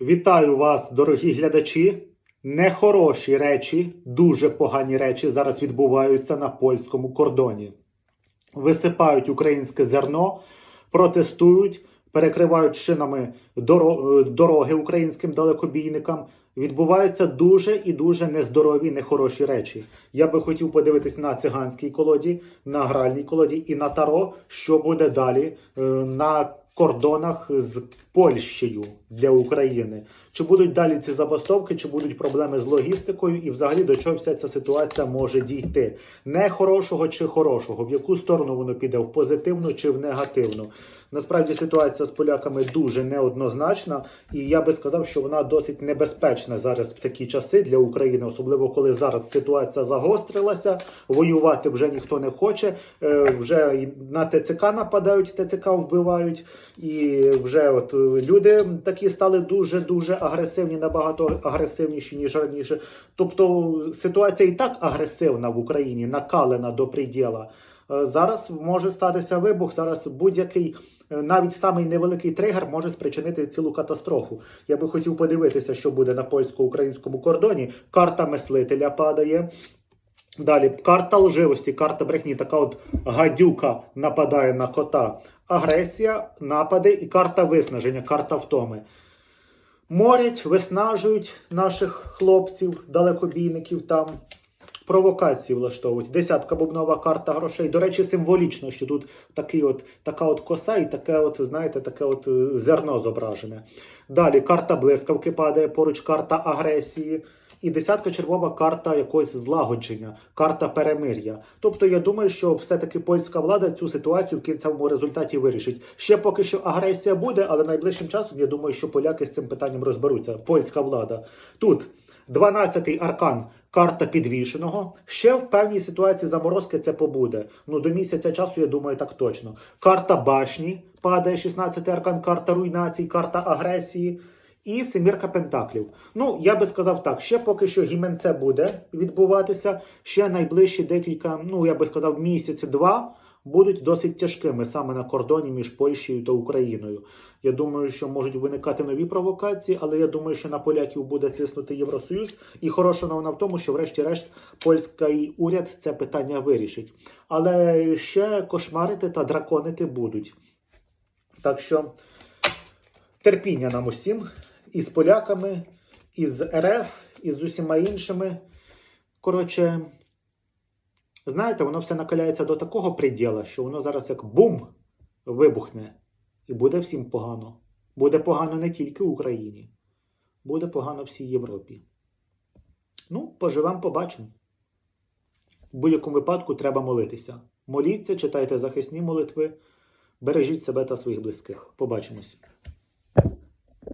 Вітаю вас, дорогі глядачі. Нехороші речі, дуже погані речі зараз відбуваються на польському кордоні. Висипають українське зерно, протестують, перекривають шинами дороги українським далекобійникам. Відбуваються дуже і дуже нездорові, нехороші речі. Я би хотів подивитись на циганській колоді, на гральній колоді і на таро, що буде далі е, на кордонах з Польщею для України. Чи будуть далі ці забастовки, чи будуть проблеми з логістикою, і взагалі до чого вся ця ситуація може дійти? Не хорошого чи хорошого, в яку сторону воно піде, в позитивну чи в негативну. Насправді ситуація з поляками дуже неоднозначна, і я би сказав, що вона досить небезпечна зараз в такі часи для України, особливо коли зараз ситуація загострилася. Воювати вже ніхто не хоче. е, Вже на ТЦК нападають, ТЦК вбивають, і вже от е, люди такі стали дуже дуже агресивні, набагато агресивніші ніж раніше. Тобто ситуація і так агресивна в Україні, накалена до приділа. Е, Зараз може статися вибух. Зараз будь-який, е, навіть самий невеликий тригер може спричинити цілу катастрофу. Я би хотів подивитися, що буде на польсько-українському кордоні. Карта мислителя падає. Далі карта лживості, карта брехні, така от гадюка нападає на кота. Агресія, напади і карта виснаження, карта втоми. Морять, виснажують наших хлопців, далекобійників там. Провокації влаштовують. Десятка бубнова карта грошей. До речі, символічно, що тут такий от, така от коса і таке, от, знаєте, таке от е, зерно зображене. Далі карта блискавки падає, поруч карта агресії. І десятка червова карта якогось злагодження, карта перемир'я. Тобто я думаю, що все-таки польська влада цю ситуацію в кінцевому результаті вирішить. Ще поки що агресія буде, але найближчим часом я думаю, що поляки з цим питанням розберуться. Польська влада. Тут 12-й аркан, карта підвішеного. Ще в певній ситуації заморозки це побуде. Ну до місяця часу, я думаю, так точно. Карта башні падає 16-й аркан, карта руйнацій, карта агресії. І семірка пентаклів. Ну, я би сказав так, ще поки що гіменце буде відбуватися. Ще найближчі декілька, ну я би сказав, місяць-два будуть досить тяжкими саме на кордоні між Польщею та Україною. Я думаю, що можуть виникати нові провокації, але я думаю, що на поляків буде тиснути Євросоюз. І хороша новина в тому, що, врешті-решт, польський уряд це питання вирішить. Але ще кошмарити та драконити будуть. Так що терпіння нам усім і з поляками, і з РФ, і з усіма іншими. Коротше, знаєте, воно все накаляється до такого приділа, що воно зараз як бум вибухне. І буде всім погано. Буде погано не тільки Україні, буде погано всій Європі. Ну, поживемо, побачимо. В будь-якому випадку треба молитися. Моліться, читайте захисні молитви, бережіть себе та своїх близьких. Побачимось.